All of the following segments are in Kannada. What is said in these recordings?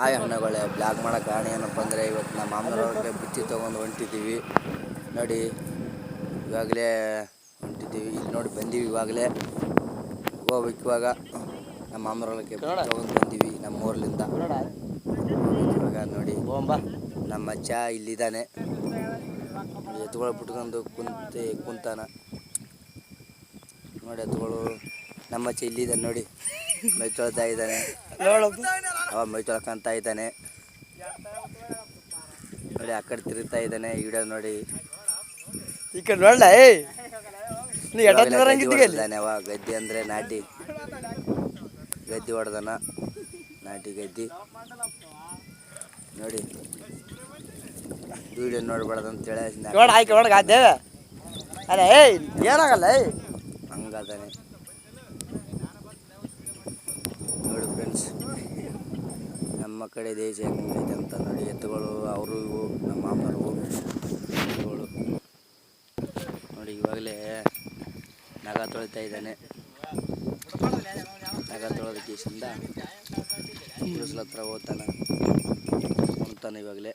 ಹಾಯ್ ಹಣ್ಣುಗಳೇ. ಬ್ಲಾಗ್ ಮಾಡೋ ಕಾರಣ ಏನಪ್ಪ ಅಂದರೆ ಇವತ್ತು ನಮ್ಮ ಮಾಮನವ್ರಿಗೆ ಬಿತ್ತಿ ತೊಗೊಂಡು ಹೊಂಟಿದ್ದೀವಿ. ನೋಡಿ ಇವಾಗಲೇ ಹೊಂಟಿದ್ದೀವಿ. ಇಲ್ಲಿ ನೋಡಿ ಬಂದೀವಿ ಇವಾಗಲೇ. ಹೋಗ್ಬೇಕು ಇವಾಗ. ನಮ್ಮ ಮಾಮನವ್ರಿಗೆ ತೊಗೊಂಡು ಬಂದೀವಿ ನಮ್ಮ ಊರ್ಲಿಂದ ಇವಾಗ ನೋಡಿ. ನಮ್ಮ ಅಜ್ಜ ಇಲ್ಲಿದ್ದಾನೆ. ಎತ್ತುಗಳು ಬಿಟ್ಕೊಂಡು ಕುಂತೆ ಕುಂತಾನ. ನೋಡಿ ಎತ್ತುಗಳು ನಮ್ಮ ಅಜ್ಜ ಇಲ್ಲಿದ್ದಾನೆ ನೋಡಿ. ಮೈ ತೊಳ್ತಾ ಇದ್ದಾನೆ. ಅವ ಮೈ ತೊಳ್ಕೊಂತ ಇದ್ದಾನೆ. ನೋಡಿ ಆ ಕಡೆ ತಿರುಗ್ತಾ ಇದ್ದಾನೆ ವಿಡಿಯೋ ನೋಡಿ. ಈ ಕಡೆ ನೋಡ್ಲ ಅವ ಗದ್ದೆ ಅಂದರೆ ನಾಟಿ. ಗದ್ದೆ ಹೊಡೆದಾನ ನಾಟಿ ಗದ್ದೆ. ನೋಡಿ. ವಿಡಿಯೋ ನೋಡ್ಬಾರ್ದು ಅಂತೇಳಿ ಅಲ್ಲ ಏಯ್ ಏನಾಗಲ್ಲ ಏಯ್ ಹಂಗದಾನೆ. ನೋಡಿ ಫ್ರೆಂಡ್ಸ್ ಕಡೆ ದೇಶ ಹೆಂಗೈತೆ ಅಂತ ನೋಡಿ ಎತ್ತುಗಳು, ಅವರು ಇವು, ನಮ್ಮ ಮಾಮರು. ಎತ್ತುಗಳು. ನೋಡಿ ಇವಾಗಲೇ ನಗ ತೊಳಿತಾ ಇದ್ದಾನೆ. ನಗ ತೊಳೋದಕ್ಕೆ ಇಷ್ಟಿಂದ ಗುಡಿಸ್ಲ ಹತ್ರ ಹೋಗ್ತಾನೆ. ಉಣ್ತಾನೆ ಇವಾಗಲೇ.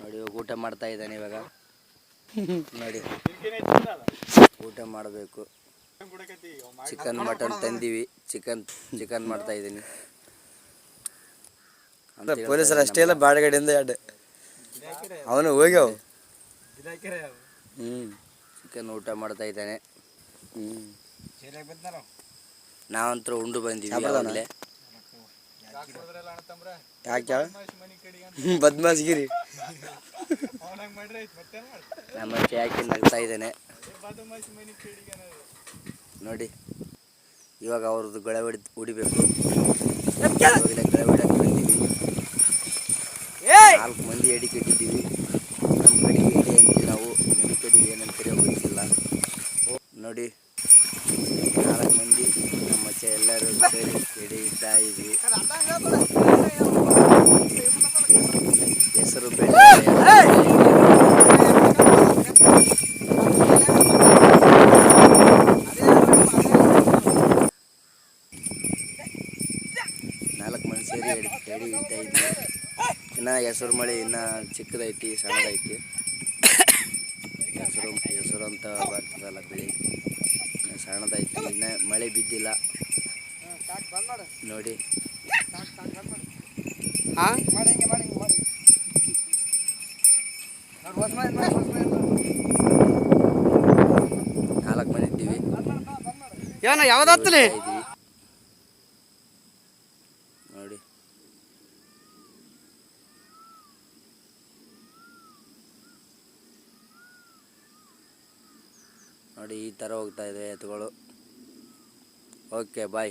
ನೋಡಿ ಇವಾಗ ಊಟ ಮಾಡ್ತಾ ಇದ್ದಾನೆ ಇವಾಗ. ನೋಡಿ. ಊಟ ಮಾಡಬೇಕು. ಚಿಕನ್, ಮಟನ್ ತಂದೀವಿ. ಚಿಕನ್ ಚಿಕನ್ ಮಾಡ್ತಾ ಇದ್ದೀನಿ. ಹೇಳ್ತಾ ಪೊಲೀಸರು ಅಷ್ಟೇ ಇಲ್ಲ ಬಾಡಗಡೆಯಿಂದ ಎರಡು ಅವನು ಹೋಗ್ಯಾವ. ಹ್ಞೂ ಚಿಕನ್ ಊಟ ಮಾಡ್ತಾ ಇದ್ದಾನೆ. ಹ್ಞೂ ನಾವಂತೂ ಉಂಡು ಬಂದೀವಿ ಸಾಂಬಾರ್ದಾನ? ಆವಾಗಲೇ ಯಾಕೆ ಬದ್ಮಾಸ್ಗಿರಿ ನಮ್ಮ ಯಾಕೆ ನಗ್ತಾ ಇದ್ದಾನೆ. ನೋಡಿ ಇವಾಗ ಅವ್ರದ್ದು ಗಳೆ ಹೊಡಿ ಹೊಡಿಬೇಕು ಗಳೆ ನಾಲ್ಕು ಮಂದಿ ಎಡಿ ಕಟ್ಟಿದ್ದೀವಿ. ನಮ್ಮ ಕಡೆ ಎಡಿ ಅಂತೀವಿ ನಾವು ನಿಮ್ಮ ಕಡೆ ಏನಂತೀರಿ ಗೊತ್ತಿಲ್ಲ. ನೋಡಿ, ನಾಲ್ಕು ಮಂದಿ ನಮ್ಮ ಅಚ್ಚ ಎಲ್ಲರೂ ಸೇರಿ ಎಡಿ ಇಡ್ತಾ ಇದ್ವಿ. ಹೆಸರು ನಾಲ್ಕು ಮಂದಿ ಸೇರಿ ಎಡಿ ಎಡಿ ಇಡ್ತಾ ಇದ್ವಿ. ಇನ್ನು ಹೆಸರು ಮಳೆ ಇನ್ನು ಚಿಕ್ಕದೈತಿ ಸಣ್ಣದೈತಿ. ಹೆಸರು ಹೆಸರು ಅಂತ ಬರ್ತದಲ್ಲ ಬೆಳೆ ಸಣ್ಣದೈತಿ ಇನ್ನು ಮಳೆ ಬಿದ್ದಿಲ್ಲ. ನೋಡಿ. ಹಾಂ? ನಾಲ್ಕು ಮನೆ ಇದ್ದೀವಿ. ಏನ ಯಾವ್ದಾತ್ಲಿ ಇಡ್ತಾ ಇದ್ವಿ. ನೋಡಿ ನೋಡಿ ಈ ಥರ ಹೋಗ್ತಾ ಇದೆ ಎತ್ತುಗಳು. Okay bye